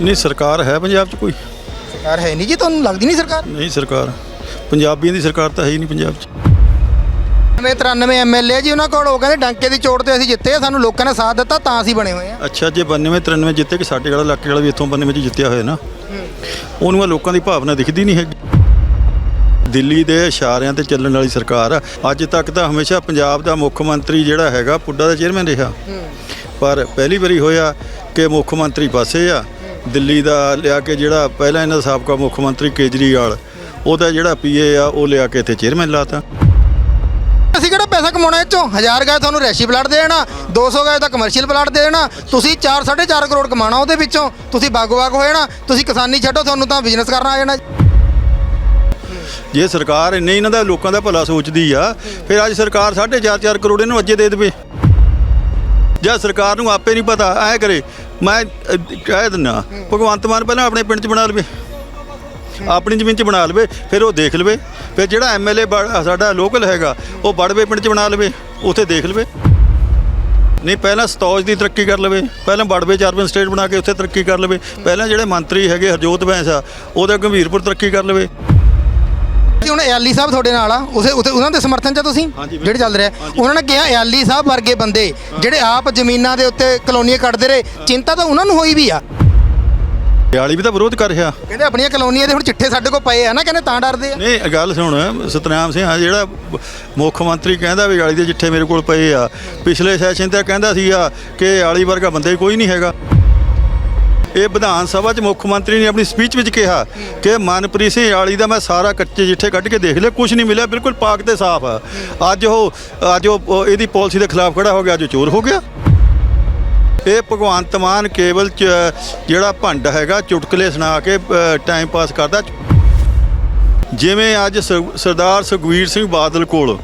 ਨਹੀਂ ਸਰਕਾਰ ਹੈ ਪੰਜਾਬ 'ਚ ਕੋਈ? ਸਰਕਾਰ ਹੈ ਨਹੀਂ ਜੀ ਤੁਹਾਨੂੰ ਲੱਗਦੀ ਨਹੀਂ ਸਰਕਾਰ? ਨਹੀਂ ਸਰਕਾਰ। ਪੰਜਾਬੀਆਂ ਦੀ ਸਰਕਾਰ ਤਾਂ ਹੈ ਹੀ ਨਹੀਂ ਪੰਜਾਬ 'ਚ। ਨਵੇਂ 93 ਐਮਐਲਏ ਜੀ ਉਹਨਾਂ ਕੋਲ ਉਹ ਕਹਿੰਦੇ ਡੰਕੇ ਦੀ ਚੋਟ ਤੇ ਅਸੀਂ ਜਿੱਤੇ ਆ, ਸਾਨੂੰ ਲੋਕਾਂ ਨੇ ਸਾਥ ਦਿੱਤਾ ਤਾਂ ਅਸੀਂ ਬਣੇ ਹੋਏ ਆ। ਅੱਛਾ ਜੇ 92 93 ਜਿੱਤੇ ਕਿ ਸਾਡੇ ਵਾਲਾ ਇਲਾਕੇ ਵਾਲਾ ਵੀ ਇੱਥੋਂ 92 ਚ ਜਿੱਤਿਆ ਹੋਇਆ ਨਾ? ਉਹਨੂੰ ਆਹ ਲੋਕਾਂ ਦੀ ਭਾਵਨਾ ਦਿਖਦੀ ਨਹੀਂ ਹੈਗੀ। ਦਿੱਲੀ ਦੇ ਇਸ਼ਾਰਿਆਂ ਤੇ ਚੱਲਣ ਵਾਲੀ ਸਰਕਾਰ ਆ। ਅੱਜ ਤੱਕ ਤਾਂ ਹਮੇਸ਼ਾ ਪੰਜਾਬ ਦਾ ਮੁੱਖ ਮੰਤਰੀ ਜਿਹੜਾ ਹੈਗਾ ਪੁੱਡਾ ਦਾ ਚੇਅਰਮੈਨ ਰਿਹਾ। ਪਰ ਪਹਿਲੀ ਵਾਰੀ ਹੋਇਆ ਕਿ ਮੁੱਖ ਮੰਤਰੀ ਪਾਸੇ ਆ। ਦਿੱਲੀ ਦਾ ਲਿਆ ਕੇ ਜਿਹੜਾ ਪਹਿਲਾਂ ਇਹਨਾਂ ਦਾ ਸਾਬਕਾ ਮੁੱਖ ਮੰਤਰੀ ਕੇਜਰੀਵਾਲ ਉਹਦਾ ਜਿਹੜਾ ਪੀਏ ਆ ਉਹ ਲਿਆ ਕੇ ਇੱਥੇ ਚੇਅਰਮੈਨ ਲਾਤਾ। ਅਸੀਂ ਕਿਹੜਾ ਪੈਸਾ ਕਮਾਉਣਾ ਇਹ ਚੋਂ 1000 ਗਏ ਤੁਹਾਨੂੰ ਰੈਸ਼ੀ ਪਲਾਟ ਦੇ ਦੇਣਾ 200 ਗਏ ਤਾਂ ਕਮਰਸ਼ੀਅਲ ਪਲਾਟ ਦੇ ਦੇਣਾ ਤੁਸੀਂ 4 4.5 ਕਰੋੜ ਕਮਾਉਣਾ ਉਹਦੇ ਵਿੱਚੋਂ। ਤੁਸੀਂ ਬਾਗੋ-ਬਾਗ ਹੋ ਜਾਣਾ ਤੁਸੀਂ ਕਿਸਾਨੀ ਛੱਡੋ ਤੁਹਾਨੂੰ ਤਾਂ ਬਿਜ਼ਨਸ ਕਰਨਾ ਆ ਜਾਣਾ। ਜੇ ਸਰਕਾਰ ਇੰਨੇ ਇਹਨਾਂ ਦਾ ਲੋਕਾਂ ਦਾ ਭਲਾ ਸੋਚਦੀ ਆ ਫਿਰ ਅੱਜ ਸਰਕਾਰ 4.5 4 ਕਰੋੜ ਇਹਨੂੰ ਅੱਜੇ ਦੇ ਦੇਵੇ। ਜਾਂ ਸਰਕਾਰ ਨੂੰ ਆਪੇ ਨਹੀਂ ਪਤਾ ਐ ਕਰੇ ਮੈਂ ਅਹ, ਕਹਿ ਦਿੰਦਾ ਭਗਵੰਤ ਮਾਨ ਪਹਿਲਾਂ ਆਪਣੇ ਪਿੰਡ 'ਚ ਬਣਾ ਲਵੇ। ਆਪਣੀ ਜ਼ਮੀਨ 'ਚ ਬਣਾ ਲਵੇ ਫਿਰ ਉਹ ਦੇਖ ਲਵੇ। ਫਿਰ ਜਿਹੜਾ ਐਮਐਲਏ ਸਾਡਾ ਲੋਕਲ ਹੈਗਾ ਉਹ ਬੜਵੇ ਪਿੰਡ 'ਚ ਬਣਾ ਲਵੇ ਉੱਥੇ ਦੇਖ ਲਵੇ। ਨਹੀਂ ਪਹਿਲਾਂ ਸਤੌਜ ਦੀ ਤਰੱਕੀ ਕਰ ਲਵੇ ਪਹਿਲਾਂ ਬੜਵੇ ਚਾਰਬਨ ਸਟੇਟ ਬਣਾ ਕੇ ਉੱਥੇ ਤਰੱਕੀ ਕਰ ਲਵੇ। ਪਹਿਲਾਂ ਜਿਹੜੇ ਮੰਤਰੀ ਹੈਗੇ ਹਰਜੋਤ ਬੈਂਸ ਆ ਉਹਦਾ ਗੰਭੀਰਪੁਰ ਤਰੱਕੀ ਕਰ ਲਵੇ। ਜੀ ਹੁਣ ਐਲੀ ਸਾਹਿਬ ਤੁਹਾਡੇ ਨਾਲ ਆ ਉਸੇ ਉਸੇ- ਉਹਨਾਂ ਦੇ ਸਮਰਥਨ ਚ ਆ ਤੁਸੀਂ? ਜਿਹੜੇ ਚੱਲ ਰਿਹਾ। ਉਹਨਾਂ ਨੇ ਕਿਹਾ ਐਲੀ ਸਾਹਿਬ ਵਰਗੇ ਬੰਦੇ ਜਿਹੜੇ ਆਪ ਜ਼ਮੀਨਾਂ ਦੇ ਉੱਤੇ ਕਲੋਨੀਆਂ ਕੱਢਦੇ ਰਹੇ ਚਿੰਤਾ ਤਾਂ ਉਹਨਾਂ ਨੂੰ ਹੋਈ ਵੀ ਆ। ਦਿਆਲੀ ਵੀ ਤਾਂ ਵਿਰੋਧ ਕਰ ਰਿਹਾ। ਕਹਿੰਦੇ ਆਪਣੀਆਂ ਕਲੋਨੀਆਂ ਦੇ ਹੁਣ ਚਿੱਠੇ ਸਾਡੇ ਕੋਲ ਪਏ ਆ ਨਾ ਕਹਿੰਦੇ ਤਾਂ ਡਰਦੇ ਆ। ਨਹੀਂ ਗੱਲ ਸੁਣ ਸਤਨਾਮ ਸਿੰਘ ਆ ਜਿਹੜਾ ਮੁੱਖ ਮੰਤਰੀ ਕਹਿੰਦਾ ਵੀ ਆਲੀ ਦੇ ਚਿੱਠੇ ਮੇਰੇ ਕੋਲ ਪਏ ਆ ਪਿਛਲੇ ਸੈਸ਼ਨ ਤੇ ਕਹਿੰਦਾ ਸੀਗਾ ਕਿ ਆਲੀ ਵਰਗਾ ਬੰਦਾ ਕੋਈ ਨਹੀਂ ਹੈਗਾ। ਇਹ ਵਿਧਾਨ ਸਭਾ 'ਚ ਮੁੱਖ ਮੰਤਰੀ ਨੇ ਆਪਣੀ ਸਪੀਚ ਵਿੱਚ ਕਿਹਾ ਕਿ ਮਨਪ੍ਰੀਤ ਸਿੰਘ ਆਲੀ ਦਾ ਮੈਂ ਸਾਰਾ ਕੱਚੇ ਜਿੱਠੇ ਕੱਢ ਕੇ ਦੇਖ ਲਿਆ ਕੁਝ ਨਹੀਂ ਮਿਲਿਆ, ਬਿਲਕੁਲ ਪਾਕ ਤੇ ਸਾਫ਼ ਆ। ਅੱਜ ਉਹ ਅੱਜ ਉਹ ਇਹਦੀ ਪਾਲਿਸੀ ਦੇ ਖਿਲਾਫ ਖੜਾ ਹੋ ਗਿਆ, ਅੱਜ ਉਹ ਚੋਰ ਹੋ ਗਿਆ। ਇਹ ਭਗਵੰਤ ਮਾਨ ਕੇਵਲ ਚ, ਜਿਹੜਾ ਭੰਡ ਹੈਗਾ, ਚੁਟਕਲੇ ਸੁਣਾ ਕੇ ਟਾਈਮ ਪਾਸ ਕਰਦਾ। ਜਿਵੇਂ ਅੱਜ ਸ- ਸਰਦਾਰ ਸੁਖਵੀਰ ਸਿੰਘ ਬਾਦਲ ਕੋਲ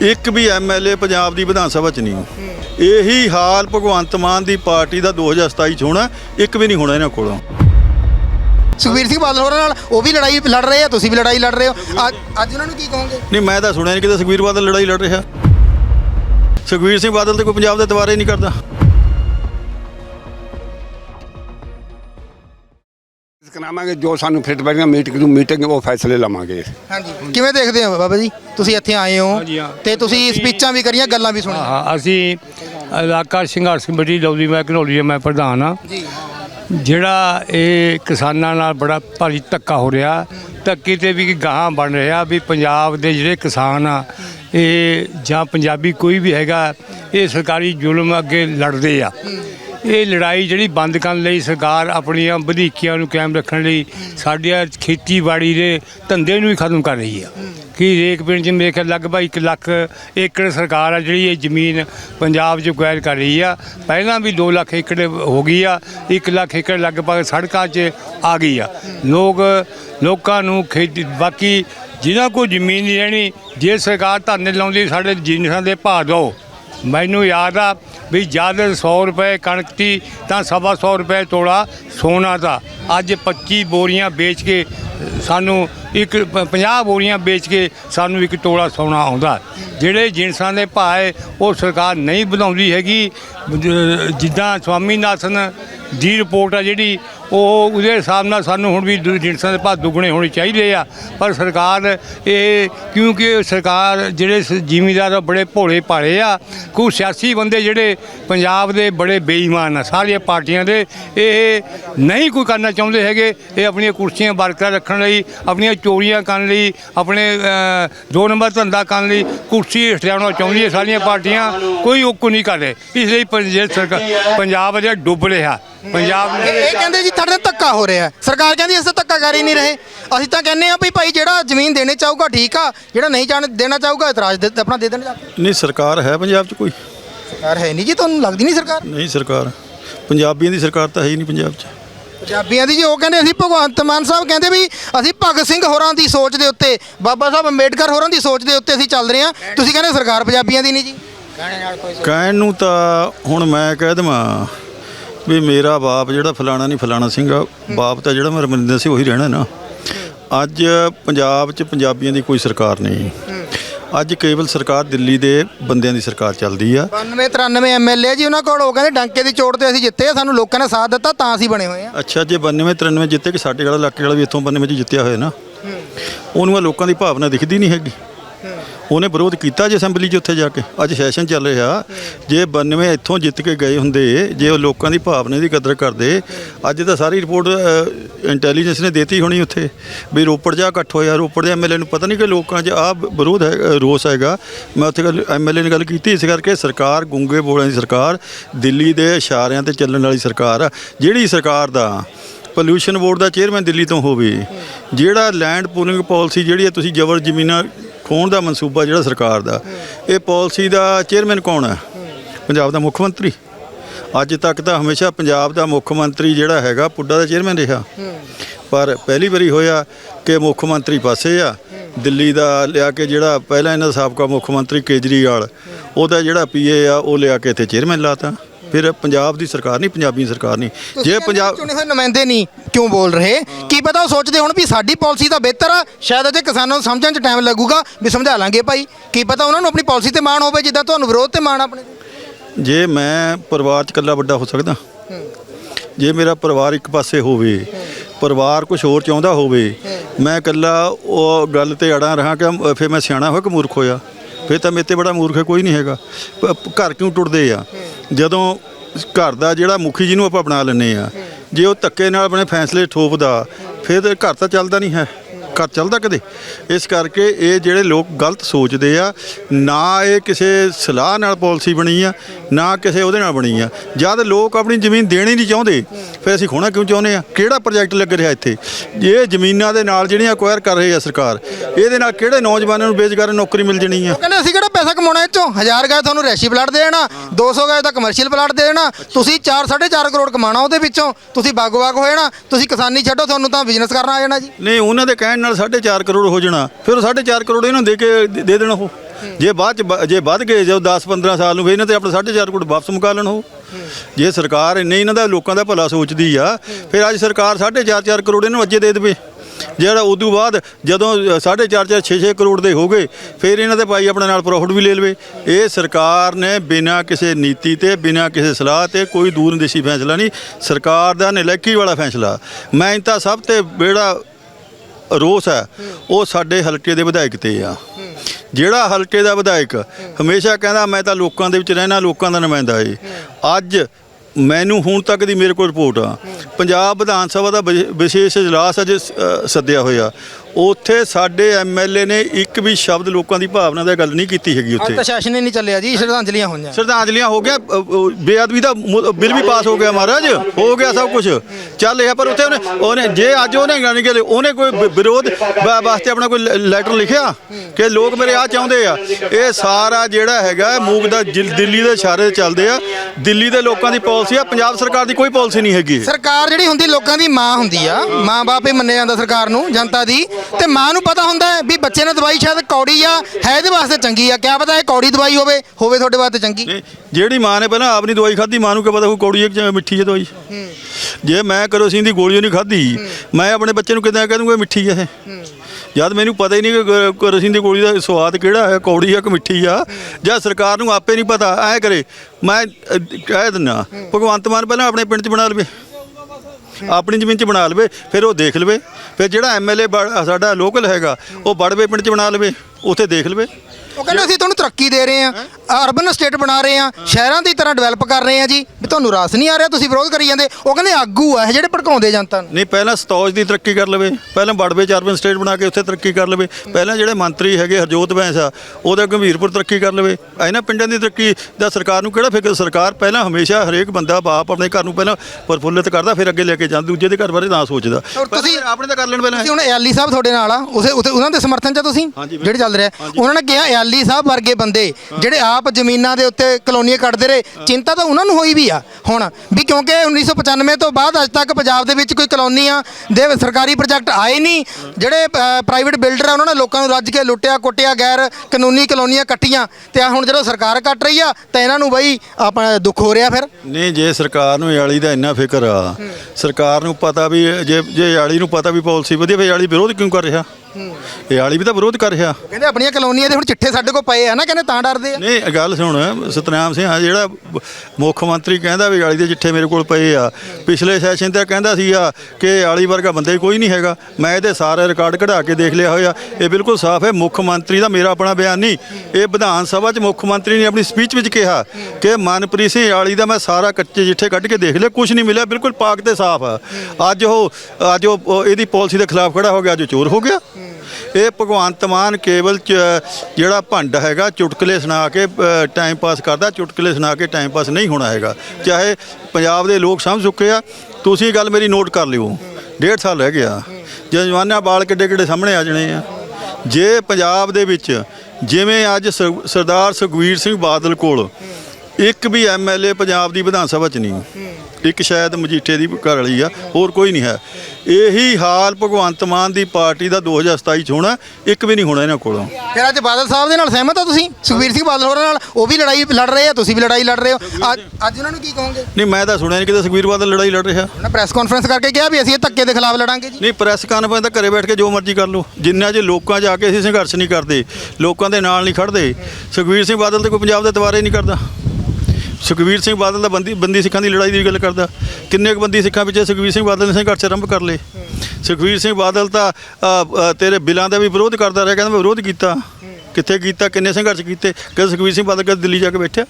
ਇੱਕ ਵੀ ਐਮਐਲਏ ਪੰਜਾਬ ਦੀ ਵਿਧਾਨ ਸਭਾ ਚ ਨਹੀਂ। ਇਹੀ ਹਾਲ ਭਗਵੰਤ ਮਾਨ ਦੀ ਪਾਰਟੀ ਦਾ 2027 ਚ ਹੋਣਾ ਇੱਕ ਵੀ ਨਹੀਂ ਹੋਣਾ ਇਹਨਾਂ ਕੋਲੋਂ। ਸੁਖਬੀਰ ਸਿੰਘ ਬਾਦਲ ਹੋਰਾਂ ਨਾਲ ਉਹ ਵੀ ਲੜਾਈ ਲੜ ਰਹੇ ਆ ਤੁਸੀਂ ਵੀ ਲੜਾਈ ਲੜ ਰਹੇ ਹੋ। ਅੱਜ ਅੱਜ ਉਹਨਾਂ ਨੂੰ ਕੀ ਕਹੋਗੇ? ਨਹੀਂ ਮੈਂ ਤਾਂ ਸੁਣਿਆ ਨਹੀਂ ਕਿਤੇ ਸੁਖਵੀਰ ਬਾਦਲ ਲੜਾਈ ਲੜ ਰਿਹਾ। ਸੁਖਵੀਰ ਸਿੰਘ ਬਾਦਲ ਤੇ ਕੋਈ ਪੰਜਾਬ ਦੇ ਦੁਆਰੇ ਨਹੀਂ ਕਰਦਾ। ਕਰਾਵਾਂਗੇ ਜੋ ਸਾਨੂੰ ਫਿੱਟ ਬੈਠੀਆਂ ਮੀਟਿੰਗ ਨੂੰ ਮੀਟਿੰਗ ਉਹ ਫੈਸਲੇ ਲਵਾਂਗੇ। ਹਾਂਜੀ। ਕਿਵੇਂ ਦੇਖਦੇ ਹੋ ਬਾਬਾ ਜੀ? ਤੁਸੀਂ ਇੱਥੇ ਆਏ ਹੋ ਹਾਂਜੀ, ਹਾਂ। ਤੇ ਤੁਸੀਂ ਸਪੀਚਾਂ ਵੀ ਕਰੀਆਂ ਗੱਲਾਂ ਵੀ ਸੁਣੀਆਂ? ਹਾਂ ਅਸੀਂ ਇਲਾਕਾ ਸੰਘਰਸ਼ ਕਮੇਟੀ ਲੌਲੀ ਮੈਂ ਘਨੌਲੀ ਦੇ ਮੈਂ ਪ੍ਰਧਾਨ ਆ ਜੀ। ਜਿਹੜਾ ਇਹ ਕਿਸਾਨਾਂ ਨਾਲ ਬੜਾ ਭਾਰੀ ਧੱਕਾ ਹੋ ਰਿਹਾ ਧੱਕੇ ਤੇ ਵੀ ਗਾਹਾਂ ਬਣ ਰਿਹਾ ਵੀ ਪੰਜਾਬ ਦੇ ਜਿਹੜੇ ਕਿਸਾਨ ਆ ਇਹ ਜਾਂ ਪੰਜਾਬੀ ਕੋਈ ਵੀ ਹੈਗਾ ਇਹ ਸਰਕਾਰੀ ਜ਼ੁਲਮ ਅੱਗੇ ਲੜਦੇ ਆ। ਇਹ ਲੜਾਈ ਜਿਹੜੀ ਬੰਦ ਕਰਨ ਲਈ ਸਰਕਾਰ ਆਪਣੀਆਂ ਵਧੀਕੀਆਂ ਨੂੰ ਕਾਇਮ ਰੱਖਣ ਲਈ ਸਾਡੀਆਂ ਖੇਤੀਬਾੜੀ ਦੇ ਧੰਦੇ ਨੂੰ ਹੀ ਖਤਮ ਕਰ ਰਹੀ ਆ। ਕਿ ਰੇਕ ਪਿੰਡ 'ਚ ਮੇਰੇ ਖਿਆਲ ਲਗਭਗ 1 ਲੱਖ ਏਕੜ ਸਰਕਾਰ ਆ ਜਿਹੜੀ ਇਹ ਜ਼ਮੀਨ ਪੰਜਾਬ 'ਚ ਗੈਰ ਕਰ ਰਹੀ ਆ। ਪਹਿਲਾਂ ਵੀ 2 ਲੱਖ ਏਕੜ ਹੋ ਗਈ ਆ 1 ਲੱਖ ਏਕੜ ਲਗਭਗ ਸੜਕਾਂ 'ਚ ਆ ਗਈ ਆ। ਲੋਕ, ਲੋਕਾਂ ਨੂੰ ਖੇਤੀ, ਬਾਕੀ ਜਿਨ੍ਹਾਂ ਕੋਲ ਜ਼ਮੀਨ ਨਹੀਂ ਰਹਿਣੀ, ਜੇ ਸਰਕਾਰ ਧਰਨੇ ਲਾਉਂਦੀ, ਸਾਡੇ ਜਿਨਸਾਂ ਦੇ ਭਾਅ ਦਿਓ ਮੈਨੂੰ ਯਾਦ ਆ ਵੀ ਜਦ 100 ਰੁਪਏ ਕਣਕ ਤੀ ਤਾਂ ਸਵਾ ਸੌ ਰੁਪਏ ਤੋਲਾ ਸੋਨਾ ਦਾ। ਅੱਜ 25 ਬੋਰੀਆਂ ਵੇਚ ਕੇ ਸਾਨੂੰ ਇੱਕ ਪ- 50 ਬੋਰੀਆਂ ਵੇਚ ਕੇ ਸਾਨੂੰ ਇੱਕ ਤੋਲਾ ਸੋਨਾ ਆਉਂਦਾ। ਜਿਹੜੇ ਜਿਨਸਾਂ ਦੇ ਭਾਅ ਹੈ, ਉਹ ਸਰਕਾਰ ਨਹੀਂ ਵਧਾਉਂਦੀ ਹੈਗੀ। ਜਿੱਦਾਂ ਸਵਾਮੀਨਾਥਨ ਦੀ ਰਿਪੋਰਟ ਆ ਜਿਹੜੀ ਉਹ ਉਹਦੇ ਹਿਸਾਬ ਨਾਲ ਸਾਨੂੰ ਹੁਣ ਵੀ ਦੂ- ਦੇ ਭਾਅ ਦੁੱਗਣੇ ਹੋਣੇ ਚਾਹੀਦੇ ਆ। ਪਰ ਸਰਕਾਰ ਇਹ ਕਿਉਂਕਿ ਸਰਕਾਰ ਜਿਹੜੇ ਸ- ਜ਼ਿਮੀਂਦਾਰ ਆ, ਬੜੇ ਭੋਲੇ ਭਾਲੇ ਆ ਕੁਝ ਸਿਆਸੀ ਬੰਦੇ ਜਿਹੜੇ ਪੰਜਾਬ ਦੇ ਬੜੇ ਬੇਈਮਾਨ ਆ, ਸਾਰੀਆਂ ਪਾਰਟੀਆਂ ਦੇ, ਇਹ ਨਹੀਂ ਕੋਈ ਕਰਨਾ ਚਾਹੁੰਦੇ ਹੈਗੇ। ਇਹ ਆਪਣੀਆਂ ਕੁਰਸੀਆਂ ਬਰਕਰਾਰ ਰੱਖਣ ਲਈ, ਆਪਣੀਆਂ ਚੋਰੀਆਂ ਕਰਨ ਲਈ, ਆਪਣੇ ਦੋ ਨੰਬਰ ਧੰਦਾ ਕਰਨ ਲਈ ਕੁਰਸੀ ਹਟਾਉਣਾ ਹੈ ਸਾਰੀਆਂ ਪਾਰਟੀਆਂ। ਕੋਈ ਉਕ ਨਹੀਂ ਕਰ ਰਹੇ। ਇਸ ਲਈ ਪੰਜ- ਸਰਕਾਰ, ਪੰਜਾਬ ਜਿਹੜਾ ਡੁੱਬ ਰਿਹਾ। ਪੰਜਾਬ ਇਹ ਇਹ ਕਹਿੰਦੇ ਜੀ ਤੁਹਾਡੇ ਨਾਲ ਧੱਕਾ ਹੋ ਰਿਹਾ ਹੈ। ਸਰਕਾਰ ਕਹਿੰਦੀ ਅਸੀਂ ਤਾਂ ਧੱਕਾ ਕਰ ਹੀ ਨਹੀਂ ਰਹੇ। ਅਸੀਂ ਤਾਂ ਕਹਿੰਦੇ ਆ ਵੀ ਭਾਈ ਜਿਹੜਾ ਜ਼ਮੀਨ ਦੇਣੇ ਚਾਹੂਗਾ ਠੀਕ ਆ ਜਿਹੜਾ ਨਹੀਂ ਜਾਣ ਦੇਣਾ ਚਾਹੂਗਾ ਇਤਰਾਜ਼ ਦੇ ਆਪਣਾ ਦੇ ਦੇਣ ਜਾ ਕੇ ਨਹੀਂ ਸਰਕਾਰ ਹੈ ਪੰਜਾਬ 'ਚ ਕੋਈ? ਸਰਕਾਰ ਹੈ ਨਹੀਂ ਜੀ ਤੁਹਾਨੂੰ ਲੱਗਦੀ ਨਹੀਂ ਸਰਕਾਰ? ਨਹੀਂ ਸਰਕਾਰ। ਪੰਜਾਬੀਆਂ ਦੀ ਸਰਕਾਰ ਤਾਂ ਹੈ ਹੀ ਨਹੀਂ ਪੰਜਾਬ 'ਚ। ਪੰਜਾਬੀਆਂ ਦੀ ਜੀ ਉਹ ਕਹਿੰਦੇ ਅਸੀਂ ਭਗਵੰਤ ਮਾਨ ਸਾਹਿਬ ਕਹਿੰਦੇ ਵੀ ਅਸੀਂ ਭਗਤ ਸਿੰਘ ਹੋਰਾਂ ਦੀ ਸੋਚ ਦੇ ਉੱਤੇ ਬਾਬਾ ਸਾਹਿਬ ਅੰਬੇਡਕਰ ਹੋਰਾਂ ਦੀ ਸੋਚ ਦੇ ਉੱਤੇ ਅਸੀਂ ਚੱਲ ਰਹੇ ਹਾਂ। ਤੁਸੀਂ ਕਹਿੰਦੇ ਸਰਕਾਰ ਪੰਜਾਬੀਆਂ ਦੀ ਨਹੀਂ ਜੀ। ਕਹਿਣ ਨੂੰ ਤਾਂ ਹੁਣ ਮੈਂ ਕਹਿ ਦੇਵਾਂ ਵੀ ਮੇਰਾ ਬਾਪ ਜਿਹੜਾ ਫਲਾਣਾ ਨਹੀਂ ਫਲਾਣਾ ਸਿੰਘ ਆ ਬਾਪ ਤਾਂ ਜਿਹੜਾ ਮੇਰਾ ਮਨਿੰਦਰ ਸੀ ਉਹੀ ਰਹਿਣਾ ਨਾ। ਅੱਜ ਪੰਜਾਬ 'ਚ ਪੰਜਾਬੀਆਂ ਦੀ ਕੋਈ ਸਰਕਾਰ ਨਹੀਂ। ਅੱਜ ਕੇਵਲ ਸਰਕਾਰ ਦਿੱਲੀ ਦੇ ਬੰਦਿਆਂ ਦੀ ਸਰਕਾਰ ਚੱਲਦੀ ਆ। 92 93 ਐਮਐਲਏ ਜੀ ਉਹਨਾਂ ਕੋਲ ਉਹ ਕਹਿੰਦੇ ਡੰਕੇ ਦੀ ਚੋਟ ਤੇ ਅਸੀਂ ਜਿੱਤੇ ਆ, ਸਾਨੂੰ ਲੋਕਾਂ ਨੇ ਸਾਥ ਦਿੱਤਾ ਤਾਂ ਅਸੀਂ ਬਣੇ ਹੋਏ ਆ। ਅੱਛਾ ਜੇ 92 93 ਜਿੱਤੇ ਕਿ ਸਾਡੇ ਵਾਲਾ ਇਲਾਕੇ ਵਾਲਾ ਵੀ ਇੱਥੋਂ 92 ਚ ਜਿੱਤਿਆ ਹੋਇਆ ਨਾ। ਉਹਨੂੰ ਆਹ ਲੋਕਾਂ ਦੀ ਭਾਵਨਾ ਦਿਖਦੀ ਨਹੀਂ ਹੈਗੀ। ਉਹਨੇ ਵਿਰੋਧ ਕੀਤਾ ਜੀ ਅਸੈਂਬਲੀ 'ਚ ਉੱਥੇ ਜਾ ਕੇ। ਅੱਜ ਸੈਸ਼ਨ ਚੱਲ ਰਿਹਾ। ਜੇ 92 ਇੱਥੋਂ ਜਿੱਤ ਕੇ ਗਏ ਹੁੰਦੇ, ਜੇ ਉਹ ਲੋਕਾਂ ਦੀ ਭਾਵਨਾ ਦੀ ਕਦਰ ਕਰਦੇ, ਅੱਜ ਤਾਂ ਸਾਰੀ ਰਿਪੋਰਟ ਇੰਟੈਲੀਜੈਂਸ ਨੇ ਦੇਤੀ ਹੋਣੀ ਉੱਥੇ। ਵੀ ਰੋਪੜ ਜਾ ਇਕੱਠ ਹੋਇਆ, ਰੋਪੜ ਦੇ ਐਮਐਲਏ ਨੂੰ ਪਤਾ ਨਹੀਂ ਕਿ ਲੋਕਾਂ 'ਚ ਆ ਵਿਰੋਧ ਹੈ ਰੋਸ ਹੈਗਾ। ਮੈਂ ਉੱਥੇ ਗੱਲ ਐਮਐਲਏ ਨੇ ਗੱਲ ਕੀਤੀ, ਇਸ ਕਰਕੇ ਸਰਕਾਰ ਗੁੰਗੇ ਬੋਲਿਆਂ ਦੀ ਸਰਕਾਰ, ਦਿੱਲੀ ਦੇ ਇਸ਼ਾਰਿਆਂ ਤੇ ਚੱਲਣ ਵਾਲੀ ਸਰਕਾਰ ਆ ਜਿਹੜੀ ਸਰਕਾਰ ਦਾ ਪੋਲਿਊਸ਼ਨ ਬੋਰਡ ਦਾ ਚੇਅਰਮੈਨ ਦਿੱਲੀ ਤੋਂ ਹੋਵੇ, ਜਿਹੜਾ ਲੈਂਡ ਪੂਲਿੰਗ ਪਾਲਿਸੀ ਜਿਹੜੀ ਹੈ, ਤੁਸੀਂ ਜ਼ਬਰ ਜ਼ਮੀਨਾਂ ਖੋਣ ਦਾ ਮਨਸੂਬਾ ਜਿਹੜਾ ਸਰਕਾਰ ਦਾ, ਇਹ ਪਾਲਿਸੀ ਦਾ ਚੇਅਰਮੈਨ ਕੌਣ ਹੈ? ਪੰਜਾਬ ਦਾ ਮੁੱਖ ਮੰਤਰੀ। ਅੱਜ ਤੱਕ ਤਾਂ ਹਮੇਸ਼ਾ ਪੰਜਾਬ ਦਾ ਮੁੱਖ ਮੰਤਰੀ ਜਿਹੜਾ ਹੈਗਾ, ਪੁੱਡਾ ਦਾ ਚੇਅਰਮੈਨ ਰਿਹਾ। ਪਰ ਪਹਿਲੀ ਵਾਰੀ ਹੋਇਆ ਕਿ ਮੁੱਖ ਮੰਤਰੀ ਪਾਸੇ ਆ। ਦਿੱਲੀ ਦਾ ਲਿਆ ਕੇ ਜਿਹੜਾ ਪਹਿਲਾਂ ਇਹਨਾਂ ਦਾ ਸਾਬਕਾ ਮੁੱਖ ਮੰਤਰੀ ਕੇਜਰੀਵਾਲ, ਉਹਦਾ ਜਿਹੜਾ ਪੀਏ ਆ, ਉਹ ਲਿਆ ਕੇ ਇੱਥੇ ਚੇਅਰਮੈਨ ਲਾਤਾ ਫਿਰ ਪੰਜਾਬ ਦੀ ਸਰਕਾਰ ਨਹੀਂ ਪੰਜਾਬੀ ਸਰਕਾਰ ਨਹੀਂ। ਜੇ ਪੰਜਾਬ ਚੁਣੇ ਹੋਏ ਨੁਮਾਇੰਦੇ ਨਹੀਂ ਕਿਉਂ ਬੋਲ ਰਹੇ? ਕੀ ਪਤਾ ਉਹ ਸੋਚਦੇ ਹੁਣ ਵੀ ਸਾਡੀ ਪਾਲਿਸੀ ਤਾਂ ਬਿਹਤਰ ਆ ਸ਼ਾਇਦ ਅਜੇ ਕਿਸਾਨਾਂ ਨੂੰ ਸਮਝਣ 'ਚ ਟਾਈਮ ਲੱਗੂਗਾ ਵੀ ਸਮਝਾ ਲਾਂਗੇ ਭਾਈ। ਕੀ ਪਤਾ ਉਹਨਾਂ ਨੂੰ ਆਪਣੀ ਪਾਲਿਸੀ ਤੇ ਮਾਣ ਹੋਵੇ ਜਿੱਦਾਂ ਤੁਹਾਨੂੰ ਵਿਰੋਧ ਤੇ ਮਾਣ ਆਪਣੇ। ਜੇ ਮੈਂ ਪਰਿਵਾਰ 'ਚ ਇਕੱਲਾ ਵੱਡਾ ਹੋ ਸਕਦਾ ਜੇ ਮੇਰਾ ਪਰਿਵਾਰ ਇੱਕ ਪਾਸੇ ਹੋਵੇ ਪਰਿਵਾਰ ਕੁਝ ਹੋਰ ਚਾਹੁੰਦਾ ਹੋਵੇ ਮੈਂ ਇਕੱਲਾ ਉਹ ਗੱਲ ਤੇ ਅੜਾਂ ਰਹਾ ਕਿ ਫਿਰ ਮੈਂ ਸਿਆਣਾ ਹੋਇਆ ਕਿ ਮੂਰਖ ਹੋਇਆ? ਫਿਰ ਤਾਂ ਮੇਰੇ ਤੇ ਬੜਾ ਮੂਰਖ ਕੋਈ ਨਹੀਂ ਹੈਗਾ। ਘਰ ਕਿਉਂ ਟੁੱਟਦੇ ਆ? ਜਦੋਂ ਘਰ ਦਾ ਜਿਹੜਾ ਮੁਖੀ ਜਿਹਨੂੰ ਆਪਾਂ ਬਣਾ ਲੈਂਦੇ ਆ ਜੇ ਉਹ ਧੱਕੇ ਨਾਲ ਆਪਣੇ ਫੈਸਲੇ ਠੋਪਦਾ, ਫਿਰ ਤਾਂ ਘਰ ਤਾਂ ਚੱਲਦਾ ਨਹੀਂ ਹੈ। ਘਰ ਚੱਲਦਾ ਕਦੇ? ਇਸ ਕਰਕੇ ਇਹ ਜਿਹੜੇ ਲੋਕ ਗਲਤ ਸੋਚਦੇ ਆ, ਨਾ ਇਹ ਕਿਸੇ ਸਲਾਹ ਨਾਲ ਪਾਲਿਸੀ ਬਣੀ ਆ, ਨਾ ਕਿਸੇ ਉਹਦੇ ਨਾਲ ਬਣੀ ਆ। ਜਦ ਲੋਕ ਆਪਣੀ ਜ਼ਮੀਨ ਦੇਣੀ ਨਹੀਂ ਚਾਹੁੰਦੇ, ਫਿਰ ਅਸੀਂ ਖੋਣਾ ਕਿਉਂ ਚਾਹੁੰਦੇ ਆ? ਕਿਹੜਾ ਪ੍ਰੋਜੈਕਟ ਲੱਗ ਰਿਹਾ ਇੱਥੇ? ਇਹ ਜ਼ਮੀਨਾਂ ਦੇ ਨਾਲ ਜਿਹੜੀਆਂ ਅਕਵਾਇਰ ਕਰ ਰਹੀ ਆ ਸਰਕਾਰ, ਇਹਦੇ ਨਾਲ ਕਿਹੜੇ ਨੌਜਵਾਨਾਂ ਨੂੰ ਬੇਰੁਜ਼ਗਾਰ ਨੌਕਰੀ ਮਿਲ ਜਣੀ ਆ? ਕਹਿੰਦੇ ਅਸੀਂ ਪੈਸਾ ਕਮਾਉਣਾ ਇਹ ਚੋਂ। 1000 ਗਾਇ ਤੁਹਾਨੂੰ ਰੈਸ਼ੀ ਪਲਾਟ ਦੇ ਦੇਣਾ 200 ਗਾਇ ਦਾ ਕਮਰਸ਼ੀਅਲ ਪਲਾਟ ਦੇ ਦੇਣਾ। ਤੁਸੀਂ 4 4.5 ਕਰੋੜ ਕਮਾਉਣਾ ਉਹਦੇ ਵਿੱਚੋਂ। ਤੁਸੀਂ ਬਾਗੋ ਬਾਗ ਹੋ ਜਾਣਾ, ਤੁਸੀਂ ਕਿਸਾਨੀ ਛੱਡੋ, ਤੁਹਾਨੂੰ ਤਾਂ ਬਿਜ਼ਨਸ ਕਰਨਾ ਆ ਜਾਣਾ ਜੀ। ਨਹੀਂ, ਉਹਨਾਂ ਦੇ ਕਹਿਣ ਨਾਲ 4.5 ਕਰੋੜ ਹੋ ਜਾਣਾ। ਫਿਰ ਉਹ 4.5 ਕਰੋੜ ਇਹਨਾਂ ਦੇ ਕੇ ਦੇ ਦੇ ਦੇਣਾ ਉਹ। ਜੇ ਬਾਅਦ ਚ ਜੇ ਵੱਧ ਗਏ, ਜਦੋਂ 10 15 ਸਾਲ ਨੂੰ ਫਿਰ ਇਹਨਾਂ ਤੇ ਆਪਣਾ 4.5 ਕਰੋੜ ਵਾਪਸ ਮੁਕਾ ਲੈਣ ਉਹ। ਜੇ ਸਰਕਾਰ ਇੰਨੇ ਇਹਨਾਂ ਦਾ ਲੋਕਾਂ ਦਾ ਭਲਾ ਸੋਚਦੀ ਆ, ਫਿਰ ਅੱਜ ਸਰਕਾਰ 4.5 4 ਕਰੋੜ ਇਹਨੂੰ ਅੱਜੇ ਦੇ ਦੇਵੇ। ਜਿਹੜਾ ਉਦੋਂ ਬਾਅਦ ਜਦੋਂ 4.5 4 6 ਕਰੋੜ ਦੇ ਹੋ ਗਏ, ਫਿਰ ਇਹਨਾਂ ਦੇ ਭਾਈ ਆਪਣੇ ਨਾਲ ਪ੍ਰੋਫਿਟ ਵੀ ਲੈ ਲਵੇ। ਇਹ ਸਰਕਾਰ ਨੇ ਬਿਨਾਂ ਕਿਸੇ ਨੀਤੀ ਤੇ, ਬਿਨਾਂ ਕਿਸੇ ਸਲਾਹ ਤੇ ਕੋਈ ਦੂਰਦੇਸ਼ੀ ਫੈਸਲਾ ਨਹੀਂ, ਸਰਕਾਰ ਦਾ ਨਲਾਇਕੀ ਵਾਲਾ ਫੈਸਲਾ। ਮੈਂ ਤਾਂ ਸਭ ਤੇ ਬੇੜਾ ਰੋਸ ਹੈ, ਉਹ ਸਾਡੇ ਹਲਕੇ ਦੇ ਵਿਧਾਇਕ ਤੇ ਆ। ਜਿਹੜਾ ਹਲਕੇ ਦਾ ਵਿਧਾਇਕ ਹਮੇਸ਼ਾ ਕਹਿੰਦਾ, ਮੈਂ ਤਾਂ ਲੋਕਾਂ ਦੇ ਵਿੱਚ ਰਹਿਣਾ, ਲੋਕਾਂ ਦਾ ਨੁਮਾਇੰਦਾ ਏ। ਅੱਜ ਮੈਨੂੰ ਹੁਣ ਤੱਕ ਦੀ ਮੇਰੇ ਕੋਲ ਰਿਪੋਰਟ ਆ। ਪੰਜਾਬ ਵਿਧਾਨ ਸਭਾ ਦਾ ਵਿਸ਼ੇ- ਵਿਸ਼ੇਸ਼ ਇਜਲਾਸ ਅੱਜ ਸੱਦਿਆ ਹੋਇਆ। ਉੱਥੇ ਸਾਡੇ ਐਮਐਲਏ ਨੇ ਇੱਕ ਵੀ ਸ਼ਬਦ ਲੋਕਾਂ ਦੀ ਭਾਵਨਾ ਦਾ ਗੱਲ ਨਹੀਂ ਕੀਤੀ ਹੈਗੀ ਅੱਜ ਉੱਥੇ। ਤਾਂ ਸੈਸ਼ਨ ਹੀ ਨਹੀਂ ਚੱਲਿਆ ਜੀ ਸ਼ਰਧਾਂਜਲੀਆਂ ਹੋਈਆਂ। ਸ਼ਰਧਾਂਜਲੀਆਂ ਹੋ ਗਿਆ ਅ, ਅ, ਬੇਅਦਬੀ ਦਾ ਮੁ- ਬਿੱਲ ਵੀ ਪਾਸ ਹੋ ਗਿਆ ਮਹਾਰਾਜ ਹੋ ਗਿਆ ਸਭ ਕੁਝ ਚੱਲ ਰਿਹਾ ਪਰ ਉੱਥੇ ਉਹਨੇ ਉਹਨੇ ਜੇ ਅੱਜ ਉਹਨੇ ਗਾਣੀ ਕਿ ਉਹਨੇ ਕੋਈ ਵਿ- ਵਿਰੋਧ ਵਾ- ਵਾਸਤੇ ਆਪਣਾ ਕੋਈ ਲੈ- ਲੈਟਰ ਲਿਖਿਆ ਕਿ ਲੋਕ ਮੇਰੇ ਆ ਚਾਹੁੰਦੇ ਆ ਇਹ ਸਾਰਾ ਜਿਹੜਾ ਹੈਗਾ ਮੂਗ ਦਾ ਜਿਲ- ਦਿੱਲੀ ਦੇ ਇਸ਼ਾਰੇ ਤੇ ਚੱਲਦੇ ਆ। ਦਿੱਲੀ ਦੇ ਲੋਕਾਂ ਦੀ ਪਾਲਿਸੀ ਆ ਪੰਜਾਬ ਸਰਕਾਰ ਦੀ ਕੋਈ ਪਾਲਿਸੀ ਨਹੀਂ ਹੈਗੀ। ਸਰਕਾਰ ਜਿਹੜੀ ਹੁੰਦੀ ਲੋਕਾਂ ਦੀ ਮਾਂ ਹੁੰਦੀ ਆ। ਮਾਂ-ਬਾਪ ਹੀ ਮੰਨਿਆ ਜਾਂਦਾ ਸਰਕਾਰ ਨੂੰ ਜਨਤਾ ਦੀ। ਤੇ ਮਾਂ ਨੂੰ ਪਤਾ ਹੁੰਦਾ ਹੈ ਵੀ ਬੱਚੇ ਨੇ ਦਵਾਈ ਸ਼ਾਇਦ ਕੌੜੀ ਆ ਹੈ ਇਹਦੇ ਵਾਸਤੇ ਚੰਗੀ ਆ ਕਿਆ ਪਤਾ ਇਹ ਕੌੜੀ ਦਵਾਈ ਹੋਵੇ ਹੋਵੇ ਤੁਹਾਡੇ ਵਾਸਤੇ ਚੰਗੀ। ਨਹੀਂ, ਜਿਹੜੀ ਮਾਂ ਨੇ ਪਹਿਲਾਂ ਆਪ ਨਹੀਂ ਦਵਾਈ ਖਾਧੀ ਮਾਂ ਨੂੰ ਕੀ ਪਤਾ ਕੋਈ ਕੌੜੀ ਹੈ ਕਿ ਮਿੱਠੀ ਹੈ ਦਵਾਈ। ਜੇ ਮੈਂ ਕਰੋਸੀਨ ਦੀ ਗੋਲੀ ਨਹੀਂ ਖਾਧੀ ਮੈਂ ਆਪਣੇ ਬੱਚੇ ਨੂੰ ਕਿਦਾਂ ਕਹਿ ਦੂੰਗਾ ਇਹ ਮਿੱਠੀ ਹੈ। ਇਹ ਜਦ ਮੈਨੂੰ ਪਤਾ ਹੀ ਨਹੀਂ ਕਿ ਕ- ਕਰੋਸੀਨ ਦੀ ਗੋਲੀ ਦਾ ਸਵਾਦ ਕਿਹੜਾ ਹੈ ਕੌੜੀ ਹੈ ਕਿ ਮਿੱਠੀ ਆ ਜਾਂ ਸਰਕਾਰ ਨੂੰ ਆਪੇ ਨਹੀਂ ਪਤਾ ਐ ਕਰੇ। ਮੈਂ ਅ, ਕਹਿ ਦਿੰਨਾ ਭਗਵੰਤ ਮਾਨ ਪਹਿਲਾਂ ਆਪਣੇ ਪਿੰਡ 'ਚ ਬਣਾ ਲਵੇ। ਆਪਣੀ ਜ਼ਮੀਨ 'ਚ ਬਣਾ ਲਵੇ, ਫਿਰ ਉਹ ਦੇਖ ਲਵੇ। ਫਿਰ ਜਿਹੜਾ ਐਮਐਲਏ ਸਾਡਾ ਲੋਕਲ ਹੈਗਾ, ਉਹ ਬੜਵੇ ਪਿੰਡ 'ਚ ਬਣਾ ਲਵੇ। ਉੱਥੇ ਦੇਖ ਲਵੇ। ਉਹ ਕਹਿੰਦੇ ਅਸੀਂ ਤੁਹਾਨੂੰ ਤਰੱਕੀ ਦੇ ਰਹੇ ਆ ਅਰਬਨ ਸਟੇਟ ਬਣਾ ਰਹੇ ਆ ਸ਼ਹਿਰਾਂ ਦੀ ਤਰ੍ਹਾਂ ਡਿਵੈਲਪ ਕਰ ਰਹੇ ਆ ਜੀ ਵੀ ਤੁਹਾਨੂੰ ਰਾਸ ਨਹੀਂ ਆ ਰਿਹਾ ਤੁਸੀਂ ਵਿਰੋਧ ਕਰੀ ਜਾਂਦੇ। ਉਹ ਕਹਿੰਦੇ ਆਗੂ ਆ ਇਹ ਜਿਹੜੇ ਭੜਕਾਉਂਦੇ ਜਨਤਾ ਨੂੰ। ਨਹੀਂ ਪਹਿਲਾਂ ਸਤੌਜ ਦੀ ਤਰੱਕੀ ਕਰ ਲਵੇ ਪਹਿਲਾਂ ਬੜਵੇ ਚ ਅਰਬਨ ਸਟੇਟ ਬਣਾ ਕੇ ਉੱਥੇ ਤਰੱਕੀ ਕਰ ਲਵੇ ਪਹਿਲਾਂ ਜਿਹੜੇ ਮੰਤਰੀ ਹੈਗੇ ਹਰਜੋਤ ਬੈਂਸ ਆ ਉਹਦਾ ਗੰਭੀਰਪੁਰ ਤਰੱਕੀ ਕਰ ਲਵੇ। ਇਹਨਾਂ ਪਿੰਡਾਂ ਦੀ ਤਰੱਕੀ ਦਾ ਸਰਕਾਰ ਨੂੰ ਕਿਹੜਾ ਫਿਕਰ? ਸਰਕਾਰ ਪਹਿਲਾਂ ਹਮੇਸ਼ਾ ਹਰੇਕ ਬੰਦਾ ਬਾਪ ਆਪਣੇ ਘਰ ਨੂੰ ਪਹਿਲਾਂ ਪ੍ਰਫੁੱਲਿਤ ਕਰਦਾ ਫਿਰ ਅੱਗੇ ਲੈ ਕੇ ਜਾਂਦਾ ਦੂਜੇ ਦੇ ਘਰ ਬਾਰੇ ਨਾ ਸੋਚਦਾ। ਤੁਸੀਂ- ਆਪਣੇ ਤਾਂ ਕਰ ਲੈਣ ਪਹਿਲਾਂ। ਤੁਸੀਂ ਹੁਣ ਐਲੀ ਸਾਹਿਬ ਤੁਹਾਡੇ ਨਾਲ ਆ ਉਸੇ ਉਹਨਾਂ ਦੇ ਸਮਰਥਨ ਚ ਤੁਸੀਂ? ਜਿਹੜੇ ਚੱਲ ਰਿਹਾ। ਉਹਨਾਂ ਨੇ ਕਿਹਾ ਐਲੀ ਸਾਹਿਬ ਵਰਗੇ ਬੰਦੇ ਜਿਹੜੇ ਆਪ ਜ਼ਮੀਨਾਂ ਦੇ ਉੱਤੇ ਕਲੋਨੀਆਂ ਕੱਟਦੇ ਰਹੇ ਚਿੰਤਾ ਤਾਂ ਉਹਨਾਂ ਨੂੰ ਹੋਈ ਵੀ ਆ। ਹੁਣ ਵੀ ਕਿਉਂਕਿ 1995 ਤੋਂ ਬਾਅਦ ਅੱਜ ਤੱਕ ਪੰਜਾਬ ਦੇ ਵਿੱਚ ਕੋਈ ਕਲੋਨੀਆਂ ਦੇ ਸਰਕਾਰੀ ਪ੍ਰੋਜੈਕਟ ਆਏ ਨਹੀਂ। ਜਿਹੜੇ ਪ੍ਰਾਈਵੇਟ ਬਿਲਡਰ ਆ ਉਹਨਾਂ ਨੇ ਲੋਕਾਂ ਨੂੰ ਰੱਜ ਕੇ ਲੁੱਟਿਆ ਕੁੱਟਿਆ ਗੈਰ ਕਾਨੂੰਨੀ ਕਲੋਨੀਆਂ ਕੱਟੀਆਂ। ਤੇ ਹੁਣ ਜਦੋਂ ਸਰਕਾਰ ਕੱਟ ਰਹੀ ਆ ਤਾਂ ਇਹਨਾਂ ਨੂੰ ਬਈ ਆਪਣਾ ਦੁੱਖ ਹੋ ਰਿਹਾ ਫਿਰ। ਨਹੀਂ ਜੇ ਸਰਕਾਰ ਨੂੰ ਯਾਲੀ ਦਾ ਇੰਨਾ ਫਿਕਰ ਆ ਸਰਕਾਰ ਨੂੰ ਪਤਾ ਵੀ ਜੇ ਜੇ ਯਾਲੀ ਨੂੰ ਪਤਾ ਵੀ ਪਾਲਿਸੀ ਵਧੀਆ ਫਿਰ ਯਾਲੀ ਵਿਰੋਧ ਕਿਉਂ ਕਰ ਰਿਹਾ? ਇਹ ਵਾਲੀ ਵੀ ਤਾਂ ਵਿਰੋਧ ਕਰ ਰਿਹਾ। ਕਹਿੰਦੇ ਆਪਣੀਆਂ ਕਲੋਨੀਆਂ ਦੇ ਹੁਣ ਚਿੱਠੇ ਸਾਡੇ ਕੋਲ ਪਏ ਆ ਨਾ ਕਹਿੰਦੇ ਤਾਂ ਡਰਦੇ ਆ। ਨਹੀਂ ਗੱਲ ਸੁਣ ਸਤਨਾਮ ਸਿੰਘ ਆ ਜਿਹੜਾ ਮੁੱਖ ਮੰਤਰੀ ਕਹਿੰਦਾ ਵੀ ਵਾਲੀ ਦੇ ਚਿੱਠੇ ਮੇਰੇ ਕੋਲ ਪਏ ਆ। ਪਿਛਲੇ ਸੈਸ਼ਨ ਤੇ ਕਹਿੰਦਾ ਸੀਗਾ ਕਿ ਵਾਲੀ ਵਰਗਾ ਬੰਦਾ ਹੀ ਕੋਈ ਨਹੀਂ ਹੈਗਾ। ਮੈਂ ਇਹਦੇ ਸਾਰੇ ਰਿਕਾਰਡ ਕਢਾ ਕੇ ਦੇਖ ਲਿਆ ਹੋਇਆ। ਇਹ ਬਿਲਕੁਲ ਸਾਫ਼ ਹੈ ਮੁੱਖ ਮੰਤਰੀ ਦਾ ਮੇਰਾ ਆਪਣਾ ਬਿਆਨ ਨਹੀਂ। ਇਹ ਵਿਧਾਨ ਸਭਾ 'ਚ ਮੁੱਖ ਮੰਤਰੀ ਨੇ ਆਪਣੀ ਸਪੀਚ ਵਿੱਚ ਕਿਹਾ ਕਿ ਮਨਪ੍ਰੀਤ ਸਿੰਘ ਵਾਲੀ ਦਾ ਮੈਂ ਸਾਰਾ ਕੱਚੇ ਚਿੱਠੇ ਕੱਢ ਕੇ ਦੇਖ ਲਿਆ ਕੁਝ ਨਹੀਂ ਮਿਲਿਆ ਬਿਲਕੁਲ ਪਾਕ ਤੇ ਸਾਫ਼ ਆ। ਅੱਜ ਉਹ ਅੱਜ ਉਹ ਇਹਦੀ ਪਾਲਿਸੀ ਦੇ ਖਿਲਾਫ ਖੜਾ ਹੋ ਗਿਆ ਅੱਜ ਚੋਰ ਹੋ ਗਿਆ। ਇਹ ਭਗਵੰਤ ਮਾਨ ਕੇਵਲ ਚ ਜਿਹੜਾ ਭੰਡ ਹੈਗਾ, ਚੁਟਕਲੇ ਸੁਣਾ ਕੇ ਟਾਈਮ ਪਾਸ ਕਰਦਾ, ਚੁਟਕਲੇ ਸੁਣਾ ਕੇ ਟਾਈਮ ਪਾਸ ਨਹੀਂ ਹੋਣਾ ਹੈਗਾ। ਚਾਹੇ ਪੰਜਾਬ ਦੇ ਲੋਕ ਸਮਝ ਚੁੱਕੇ ਆ, ਤੁਸੀਂ ਗੱਲ ਮੇਰੀ ਨੋਟ ਕਰ ਲਿਓ। ਡੇਢ ਸਾਲ ਰਹਿ ਗਿਆ। ਜੇ ਜਵਾਨਾਂ ਬਾਲ ਕਿੱਡੇ ਕਿੱਡੇ ਸਾਹਮਣੇ ਆ ਜਾਣੇ ਆ। ਜੇ ਪੰਜਾਬ ਦੇ ਵਿੱਚ ਜਿਵੇਂ ਅੱਜ ਸ- ਸਰਦਾਰ ਸੁਖਵੀਰ ਸਿੰਘ ਬਾਦਲ ਕੋਲ ਇੱਕ ਵੀ ਐਮਐਲਏ ਪੰਜਾਬ ਦੀ ਵਿਧਾਨ ਸਭਾ ਚ ਨਹੀਂ ਇੱਕ ਸ਼ਾਇਦ ਮਜੀਠੇ ਦੀ ਘਰ ਵਾਲੀ ਆ ਹੋਰ ਕੋਈ ਨਹੀਂ ਹੈ। ਇਹੀ ਹਾਲ ਭਗਵੰਤ ਮਾਨ ਦੀ ਪਾਰਟੀ ਦਾ 2027 ਚ ਹੋਣਾ ਇੱਕ ਵੀ ਨਹੀਂ ਹੋਣਾ ਇਹਨਾਂ ਕੋਲੋਂ। ਫਿਰ ਅੱਜ ਬਾਦਲ ਸਾਹਿਬ ਦੇ ਨਾਲ ਸਹਿਮਤ ਹੋ ਤੁਸੀਂ? ਸੁਖਬੀਰ ਸਿੰਘ ਬਾਦਲ ਹੋਰਾਂ ਨਾਲ ਉਹ ਵੀ ਲੜਾਈ ਲੜ ਰਹੇ ਆ ਤੁਸੀਂ ਵੀ ਲੜਾਈ ਲੜ ਰਹੇ ਹੋ। ਅੱਜ ਅੱਜ ਉਹਨਾਂ ਨੂੰ ਕੀ ਕਹੋਗੇ? ਨਹੀਂ ਮੈਂ ਤਾਂ ਸੁਣਿਆ ਨਹੀਂ ਕਿਤੇ ਸੁਖਵੀਰ ਬਾਦਲ ਲੜਾਈ ਲੜ ਰਿਹਾ। ਉਹਨਾਂ ਪ੍ਰੈਸ ਕਾਨਫਰੰਸ ਕਰਕੇ ਕਿਹਾ ਵੀ ਅਸੀਂ ਇਹ ਧੱਕੇ ਦੇ ਖਿਲਾਫ ਲੜਾਂਗੇ ਜੀ। ਨਹੀਂ ਪ੍ਰੈਸ ਕਾਨਫਰੰਸ ਤਾਂ ਘਰੇ ਬੈਠ ਕੇ ਜੋ ਮਰਜ਼ੀ ਕਰ ਲਓ। ਜਿੰਨਾ ਜੇ ਲੋਕਾਂ 'ਚ ਆ ਕੇ ਅਸੀਂ ਸੰਘਰਸ਼ ਨਹੀਂ ਕਰਦੇ ਲੋਕਾਂ ਦੇ ਨਾਲ ਨਹੀਂ ਖੜਦੇ। ਸੁਖਵੀਰ ਸਿੰਘ ਬਾਦਲ ਤੇ ਕੋਈ ਪੰਜਾਬ ਦੇ ਦੁਆਰੇ ਨਹੀਂ ਕਰਦਾ। ਸੁਖਵੀਰ ਸਿੰਘ ਬਾਦਲ ਦਾ ਬੰਦੀ ਬੰਦੀ ਸਿੱਖਾਂ ਦੀ ਲੜਾਈ ਦੀ ਗੱਲ ਕਰਦਾ। ਕਿੰਨੇ ਕੁ ਬੰਦੀ ਸਿੱਖਾਂ ਵਿੱਚ ਸੁਖਵੀਰ ਸਿੰਘ ਬਾਦਲ ਨੇ ਸੰਘਰਸ਼ ਆਰੰਭ ਕਰ ਲਏ। ਸੁਖਵੀਰ ਸਿੰਘ ਬਾਦਲ ਤਾਂ ਤੇਰੇ ਬਿੱਲਾਂ ਦਾ ਵੀ ਵਿਰੋਧ ਕਰਦਾ ਰਿਹਾ, ਕਹਿੰਦਾ ਮੈਂ ਵਿਰੋਧ ਕੀਤਾ। ਕਿੱਥੇ ਕੀਤਾ, ਕਿੰਨੇ ਸੰਘਰਸ਼ ਕੀਤੇ। ਕਦੇ ਸੁਖਵੀਰ ਸਿੰਘ ਬਾਦਲ ਕਦੇ ਦਿੱਲੀ ਜਾ ਕੇ ਬੈਠਿਆ।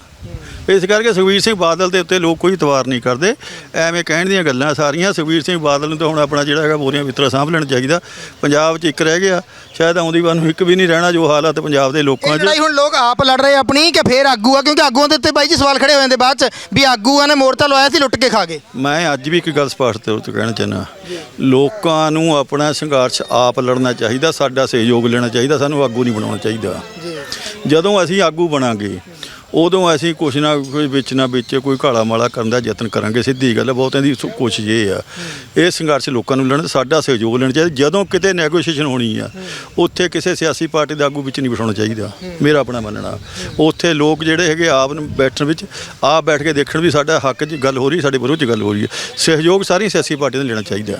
ਇਸ ਕਰਕੇ ਸੁਖਵੀਰ ਸਿੰਘ ਬਾਦਲ ਦੇ ਉੱਤੇ ਲੋਕ ਕੋਈ ਇਤਵਾਰ ਨਹੀਂ ਕਰਦੇ। ਐਵੇਂ ਕਹਿਣ ਦੀਆਂ ਗੱਲਾਂ ਸਾਰੀਆਂ ਸੁਖਵੀਰ ਸਿੰਘ ਬਾਦਲ ਨੂੰ ਤਾਂ ਹੁਣ ਆਪਣਾ ਜਿਹੜਾ ਹੈਗਾ ਬੋਰੀਆਂ ਵਿਤਰਾ ਸਾਂਭ ਲੈਣਾ ਚਾਹੀਦਾ। ਪੰਜਾਬ 'ਚ ਇੱਕ ਰਹਿ ਗਿਆ ਸ਼ਾਇਦ ਆਉਂਦੀ ਵਾਰ ਨੂੰ ਇੱਕ ਵੀ ਨਹੀਂ ਰਹਿਣਾ ਜੋ ਹਾਲਾਤ ਪੰਜਾਬ ਦੇ ਲੋਕਾਂ 'ਚ। ਲੜਾਈ ਹੁਣ ਲੋਕ ਆਪ ਲੜ ਰਹੇ ਆਪਣੀ ਕਿ ਫੇਰ ਆਗੂ ਆ? ਕਿਉਂਕਿ ਆਗੂਆਂ ਦੇ ਉੱਤੇ ਬਾਈ ਜੀ ਸਵਾਲ ਖੜੇ ਹੋ ਜਾਂਦੇ ਬਾਅਦ ਚ ਵੀ ਆਗੂਆਂ ਨੇ ਮੋਰਚਾ ਲਵਾਇਆ ਸੀ ਲੁੱਟ ਕੇ ਖਾ ਗਏ। ਮੈਂ ਅੱਜ ਵੀ ਇੱਕ ਗੱਲ ਸਪਸ਼ਟ ਤੌਰ ਤੇ ਕਹਿਣਾ ਚਾਹੁੰਦਾ। ਲੋਕਾਂ ਨੂੰ ਆਪਣਾ ਸੰਘਰਸ਼ ਆਪ ਲੜਨਾ ਚਾਹੀਦਾ ਸਾਡਾ ਸਹਿਯੋਗ ਲੈਣਾ ਚਾਹੀਦਾ ਸਾਨੂੰ ਆਗੂ ਨਹੀਂ ਬਣਾਉਣਾ ਚਾਹੀਦਾ। ਜਦੋਂ ਅਸੀਂ ਆਗੂ ਬਣਾਂਗੇ ਉਦੋਂ ਅਸੀਂ ਕੁਛ ਨਾ ਕੋਈ ਵਿੱਚ ਨਾ ਵਿੱਚ ਕੋਈ ਘਾਲਾ ਮਾਲਾ ਕਰਨ ਦਾ ਯਤਨ ਕਰਾਂਗੇ ਸਿੱਧੀ ਗੱਲ ਹੈ ਬਹੁਤਿਆਂ ਦੀ ਸੋ- ਕੋਸ਼ਿਸ਼ ਇਹ ਆ। ਇਹ ਸੰਘਰਸ਼ ਲੋਕਾਂ ਨੂੰ ਲੜਨ ਸਾਡਾ ਸਹਿਯੋਗ ਲੈਣਾ ਚਾਹੀਦਾ ਜਦੋਂ ਕਿਤੇ ਨੈਗੋਸ਼ੀਏਸ਼ਨ ਹੋਣੀ ਆ ਉੱਥੇ ਕਿਸੇ ਸਿਆਸੀ ਪਾਰਟੀ ਦਾ ਆਗੂ ਵਿੱਚ ਨਹੀਂ ਬਿਠਾਉਣਾ ਚਾਹੀਦਾ ਮੇਰਾ ਆਪਣਾ ਮੰਨਣਾ। ਉੱਥੇ ਲੋਕ ਜਿਹੜੇ ਹੈਗੇ ਆਪ ਨੂੰ ਬੈਠਣ ਵਿੱਚ ਆਪ ਬੈਠ ਕੇ ਦੇਖਣ ਵੀ ਸਾਡਾ ਹੱਕ 'ਚ ਗੱਲ ਹੋ ਰਹੀ ਸਾਡੇ ਵਿਰੋਧ 'ਚ ਗੱਲ ਹੋ ਰਹੀ ਹੈ ਸਹਿਯੋਗ ਸਾਰੀਆਂ ਸਿਆਸੀ ਪਾਰਟੀਆਂ ਨੂੰ ਲੈਣਾ ਚਾਹੀਦਾ।